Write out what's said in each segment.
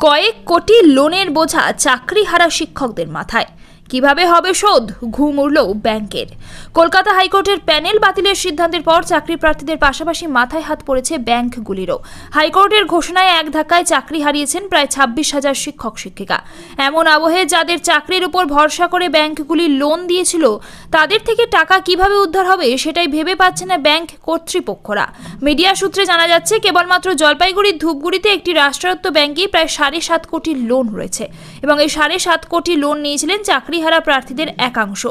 কয়েক কোটি লোনের বোঝা চাকরি হারা শিক্ষকদের মাথায়। কীভাবে হবে শোধ? ঘুম উড়ল ব্যাংকের। কলকাতা হাইকোর্টের প্যানেল বাতিলের সিদ্ধান্তের পর চাকরি প্রার্থীদের পাশাপাশি মাথায় হাত পড়েছে ব্যাংকগুলিরও। হাইকোর্টের ঘোষণায় এক ধাক্কায় চাকরি হারিয়েছেন প্রায় ছাব্বিশ হাজার শিক্ষক, শিক্ষিকা। এমন আবহে যাদের চাকরির উপর ভরসা করে ব্যাংকগুলি লোন দিয়েছিল, তাদের থেকে টাকা কীভাবে উদ্ধার হবে সেটাই ভেবে পাচ্ছে না ব্যাংক কর্তৃপক্ষরা। মিডিয়া সূত্রে জানা যাচ্ছে, কেবলমাত্র জলপাইগুড়ির ধূপগুড়িতে একটি রাষ্ট্রায়ত্ত ব্যাংকেই প্রায় সাড়ে সাত কোটি লোন রয়েছে। এবং এই সাড়ে সাত কোটি লোন নিয়েছিলেন চাকরিহারা প্রার্থীদের একাংশ।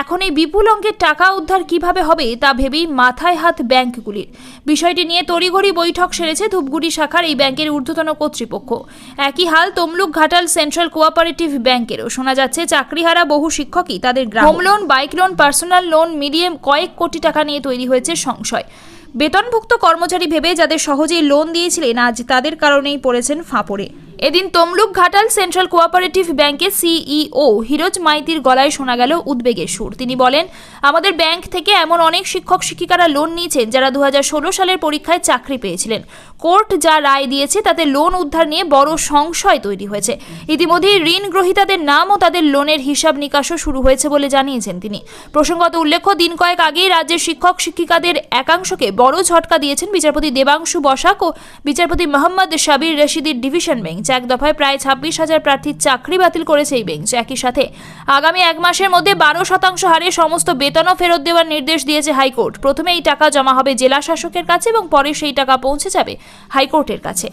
এখন এই বিপুল অঙ্কের টাকা উদ্ধার কীভাবে হবে তা ভেবেই মাথায় হাত ব্যাংকগুলির। বিষয়টি নিয়ে তড়িঘড়ি বৈঠক সেরেছে ধূপগুড়ি শাখার এই ব্যাংকের ঊর্ধ্বতন কর্তৃপক্ষ। একই হাল তমলুক ঘাটাল সেন্ট্রাল কোঅপারেটিভ ব্যাংকেরও। শোনা যাচ্ছে চাকরিহারা বহু শিক্ষকই তাদের home loan, bike loan, personal loan মিলিয়ে কয়েক কোটি টাকা নিয়ে তৈরি হয়েছে সংশয়। বেতনভুক্ত কর্মচারী ভেবে যাদের সহজেই লোন দিয়েছিলেন, আজ তাদের কারণেই পড়েছেন ফাঁপড়ে। এদিন তমলুক ঘাটাল সেন্ট্রাল কোঅপারেটিভ ব্যাংকের সিইও হিরোজ মাইতির গলায় শোনা গেল উদ্বেগের সুর। তিনি বলেন, আমাদের ব্যাংক থেকে এমন অনেক শিক্ষক শিক্ষিকারা লোন নিয়েছেন যারা দু হাজার ষোলো সালের পরীক্ষায় চাকরি পেয়েছিলেন। কোর্ট যা রায় দিয়েছে তাতে লোন উদ্ধার নিয়ে বড় সংশয় তৈরি হয়েছে। ইতিমধ্যেই ঋণ গ্রহীতাদের নাম ও তাদের লোনের হিসাব নিকাশও শুরু হয়েছে বলে জানিয়েছেন তিনি। প্রসঙ্গত উল্লেখ্য, দিন কয়েক আগেই রাজ্যের শিক্ষক শিক্ষিকাদের একাংশকে বড় ঝটকা দিয়েছেন বিচারপতি দেবাংশু বসাক ও বিচারপতি মোহাম্মদ শাবির রশিদির ডিভিশন বেঞ্চ এক দফায় প্রায় ছাব্বিশ হাজার প্রার্থীর চাকরি বাতিল করেছে এই বেঞ্চ একই সাথে আগামী এক মাসের মধ্যে বারো শতাংশ হারে সমস্ত বেতনও ফেরত দেওয়ার নির্দেশ দিয়েছে হাইকোর্ট। প্রথমে এই টাকা জমা হবে জেলা শাসকের কাছে এবং পরে সেই টাকা পৌঁছে যাবে হাইকোর্টের কাছে।